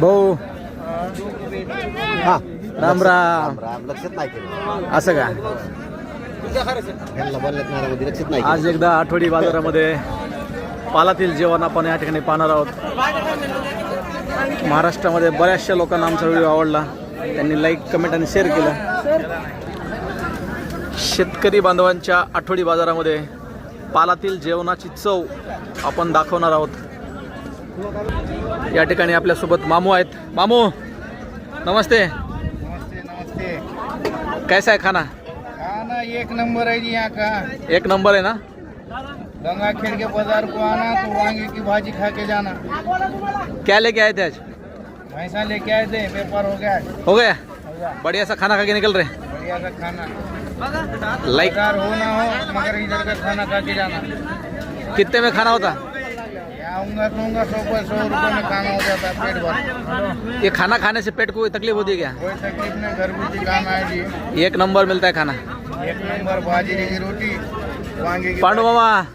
भाऊ. हा राम राम. राम लक्षात नाही केलं. असं का? यांना बोलण्यात नारामध्ये लक्षात नाही आज एकदा आठवडी बाजारामध्ये पालातील जेवण आपण या ठिकाणी पाहणार आहोत. महाराष्ट्रामध्ये बऱ्याचशा लोकांना आमचा व्हिडिओ आवडला. त्यांनी लाईक कमेंट आणि शेअर केलं. शेतकरी बांधवांच्या आठवडी बाजारामध्ये पालातील जेवणाची चव आपण दाखवणार आहोत. या ठिकाणी आपल्यासोबत मामू आहेत. मामू नमस्ते. नमस्ते नमस्ते. कैसा आहे खाना? खाना एक नंबर है जी यहाँ का? एक नंबर है ना? गंगा खेड़ के बाजार को आना तो वांगे की भाजी खा के जाना. क्या लेके आए थे आज? भैंसा लेके आए थे व्यापार हो गया. हो गया? हो गया। बढ़िया सा खाना खा के निकल रहे बढ़िया सा खाना. लाइक हो ना हो मगर इधर का खाना खा के जाना. कितने में खाना होता? आऊँगा कहूँगा सौ पर सौ रुपये में खाना हो जाता है पेट भर। ये खाना खाने से पेट को कोई तकलीफ़ होती है क्या? कोई तकलीफ़ नहीं घर भी काम है जी। एक नंबर मिलता है खाना। एक नंबर बाजरे की रोटी। वांगे की पांडू मामा।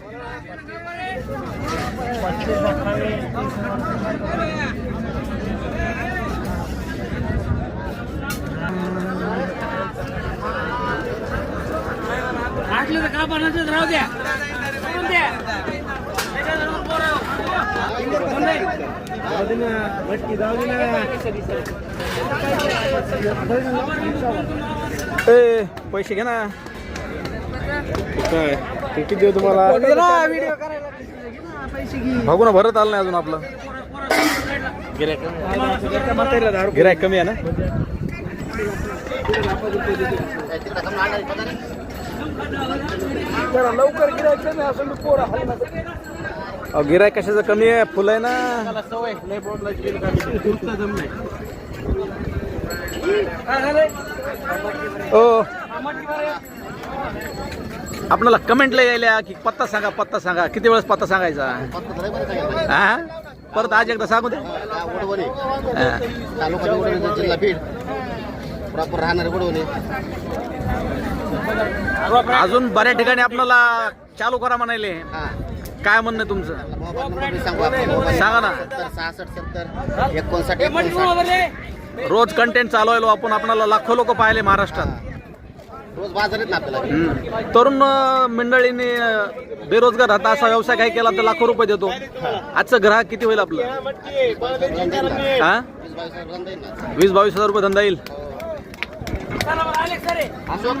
ए पैसे घे ना काय किती देऊ तुम्हाला बघू ना भरत आलं नाही अजून आपलं गिरायक कमी आहे ना अहो गिरायक कशाचं कमी आहे? फुलं आहे ना. ओ. आपल्याला कमेंटला यायला की पत्ता सांगा पत्ता सांगा. किती वेळेस पत्ता सांगायचा? हा? परत आज एकदा सांगू दे. वडवणे. हा. तालुका वडवणे जिल्हा बीड. प्रॉपर राहणारे अजून बऱ्याच ठिकाणी आपल्याला चालू करा म्हणाले हा. काय म्हणणं आहे तुमचं? सांगू आपण मोबाईल सांगा ना. सत्तर सहासष्ट सत्तर एकोणसाठ एकोणसाठ रोज कंटेंट चालवायलो आपण आपल्याला लाखो लोक पाहिले महाराष्ट्रात. रोज बाजार आहेत ना आपल्याला हम्म. तरुण अं, मंडळींनी अं, बेरोजगार राहता असा व्यवसाय काही केला तर लाखो रुपये देतो. आजचं ग्राहक किती होईल आपलं? हा? वीस बावीस हजार ना वीस बावीस हजार रुपये धंदा येईल अशोक.